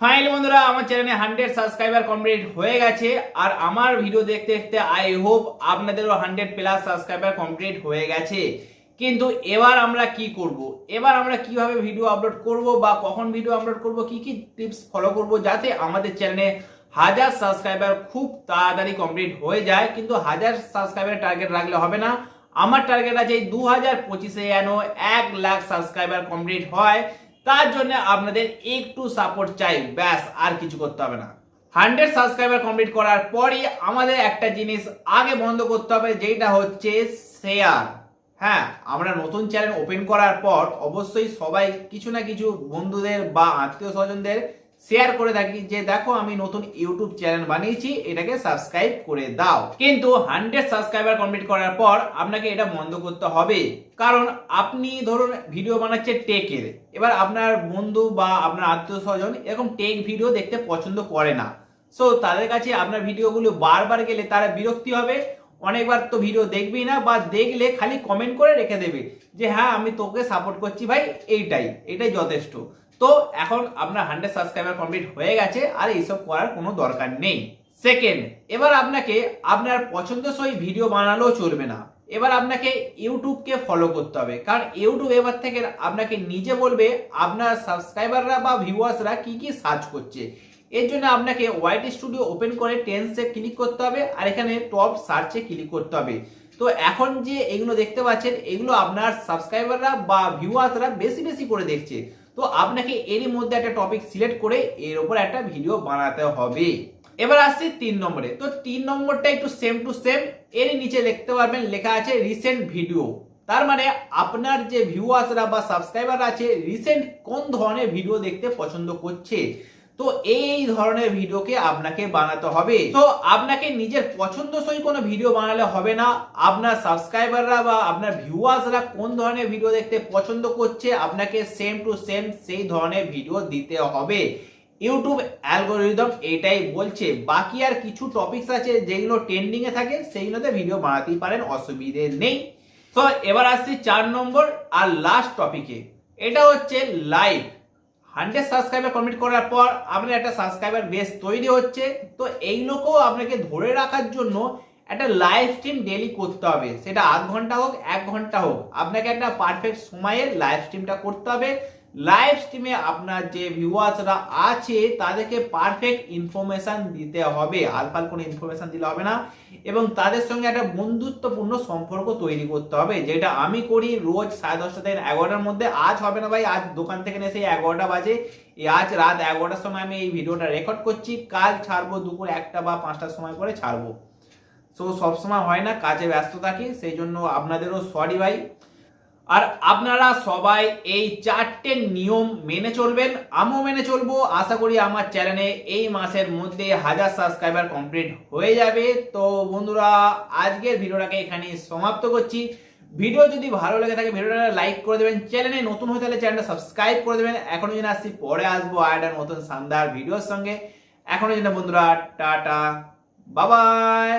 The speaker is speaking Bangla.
ফাইনালি বন্ধুরা, আমার চ্যানেলে হান্ড্রেড সাবস্ক্রাইবার কমপ্লিট হয়ে গেছে। আর আমার ভিডিও দেখতে দেখতে আই হোপ আপনাদেরও হান্ড্রেড প্লাস সাবস্ক্রাইবার কমপ্লিট হয়ে গেছে। কিন্তু এবার আমরা কি করব? এবার আমরা কীভাবে ভিডিও আপলোড করব বা কখন ভিডিও আপলোড করব, কি কি টিপস ফলো করব যাতে আমাদের চ্যানেলে হাজার সাবস্ক্রাইবার খুব তাড়াতাড়ি কমপ্লিট হয়ে যায়। কিন্তু হাজার সাবস্ক্রাইবার টার্গেট রাখলে হবে না। আমার টার্গেট আছে দু হাজার পঁচিশে যেন এক লাখ সাবস্ক্রাইবার কমপ্লিট হয়। তার জন্য আপনাদের একটু সাপোর্ট চাই, ব্যাস, আর কিছু করতে হবে না। হান্ড্রেড সাবস্ক্রাইবার কমপ্লিট করার পরই আমাদের একটা জিনিস আগে বন্ধ করতে হবে, যেটা হচ্ছে শেয়ার হ্যাঁ আমরা নতুন চ্যানেল ওপেন করার পর অবশ্যই সবাই কিছু না কিছু বন্ধুদের বা আত্মীয় স্বজনদের শেয়ার করে থাকি, যে দেখো আমি নতুন ইউটিউব চ্যানেল বানিয়েছি, এটাকে সাবস্ক্রাইব করে দাও। কিন্তু হান্ড্রেড সাবস্ক্রাইবার কমপ্লিট করার পর আপনাকে এটা বন্ধ করতে হবে। কারণ আপনি ধরুন ভিডিও বানাচ্ছে টেকের এবার আপনার বন্ধু বা আপনার আত্মীয় স্বজন এরকম টেক ভিডিও দেখতে পছন্দ করে না। সো তাদের কাছে আপনার ভিডিওগুলো বারবার গেলে তারা বিরক্তি হবে। অনেকবার তো ভিডিও দেখবেই না, বা দেখলে খালি কমেন্ট করে রেখে দেবে যে হ্যাঁ আমি তোকে সাপোর্ট করছি ভাই, এইটাই, এটাই যথেষ্ট। তো এখন আপনার হান্ড্রেড সাবস্ক্রাইবার কমপ্লিট হয়ে গেছে, আর এইসব করার কোনো দরকার নেই। সেকেন্ড এবার আপনাকে আপনার পছন্দসই ভিডিও বানালেও চলবে না। এবার আপনাকে ইউটিউবকে ফলো করতে হবে। কারণ ইউটিউব এবার থেকে আপনাকে নিজে বলবে আপনার সাবস্ক্রাইবাররা বা ভিউয়ার্সরা কি কি সার্চ করছে। এর জন্য আপনাকে ওয়াইট স্টুডিও ওপেন করে টেন্সে ক্লিক করতে হবে, আর এখানে টপ সার্চে ক্লিক করতে হবে। তো এখন যে এগুলো দেখতে পাচ্ছেন, এগুলো আপনার সাবস্ক্রাইবাররা বা ভিউয়ার্সরা বেশি বেশি করে দেখছে। তো আপনাকে এরই মধ্যে একটা টপিক সিলেক্ট করে এর উপর একটা ভিডিও বানাতে হবে। এবার আসছি তিন নম্বরে। তো তিন নম্বরটা একটু সেম টু সেম এর নিচে দেখতে পারবেন লেখা আছে রিসেন্ট ভিডিও তার মানে আপনার যে ভিউয়ার্সরা বা সাবস্ক্রাইবার আছে রিসেন্ট কোন ধরনের ভিডিও দেখতে পছন্দ করছে? তো এই ধরনের ভিডিওকে আপনাকে বানাতে হবে। তো আপনাকে নিজের পছন্দসই কোনো ভিডিও বানালে হবে না। আপনার সাবস্ক্রাইবাররা বা আপনার ভিউয়ার্সরা কোন ধরনের ভিডিও দেখতে পছন্দ করছে, আপনাকে সেম টু সেম সেই ধরনের ভিডিও দিতে হবে। ইউটিউব অ্যালগোরিদম এটাই বলছে। বাকি আর কিছু টপিকস আছে যেগুলো ট্রেন্ডিং এ থাকে, সেইগুলোতে ভিডিও বানাতেই পারেন, অসুবিধে নেই। তো এবার আসছি চার নম্বর আর লাস্ট টপিকে এটা হচ্ছে লাইভ হান্ড্রেড সাবস্ক্রাইবার কমপ্লিট করার পর আপনার একটা সাবস্ক্রাইবার বেস তৈরি হচ্ছে। তো এই লোকও আপনাকে ধরে রাখার জন্য একটা লাইভ স্ট্রিম ডেলি করতে হবে। সেটা আধ ঘণ্টা হোক, এক ঘণ্টা হোক। আপনাকে একটা পারফেক্ট সময়ে লাইভ স্ট্রিমটা করতে হবে। লাইভ স্ট্রিমে আপনার যে ভিউয়ার্সরা আছে, তাদেরকে পারফেক্ট ইনফরমেশন দিতে হবে। আলফাল কোনো ইনফরমেশন দিলে হবে না। এবং তাদের সঙ্গে একটা বন্ধুত্বপূর্ণ সম্পর্ক তৈরি করতে হবে, যেটা আমি করি রোজ সাড়ে দশটা থেকে এগারোটার মধ্যে। আজ হবে না ভাই, আজ দোকান থেকে এসে এগারোটা বাজে। এই আজ রাত এগারোটার সময় আমি এই ভিডিওটা রেকর্ড করছি। কাল ছাড়বো দুপুর একটা বা পাঁচটার সময় করে ছাড়বো। সো সবসময় হয় না, কাজে ব্যস্ত থাকি, সেই জন্য আপনাদেরও সরি ভাই। আর আপনারা সবাই এই চারটে নিয়ম মেনে চলবেন। আমিও মেনে চলবো। আশা করি আমার চ্যানেলে এই মাসের মধ্যে হাজার সাবস্ক্রাইবার কমপ্লিট হয়ে যাবে। তো বন্ধুরা, আজকের ভিডিওটাকে এখানে সমাপ্ত করছি। ভিডিও যদি ভালো লেগে থাকে, ভিডিওটা লাইক করে দেবেন। চ্যানেলে নতুন হয়ে তাহলে চ্যানেলটা সাবস্ক্রাইব করে দেবেন। এখনও যেন আসছি, পরে আসব একটা নতুন শানদার ভিডিওর সঙ্গে। এখনও যেন বন্ধুরা, টাটা, বাবাই।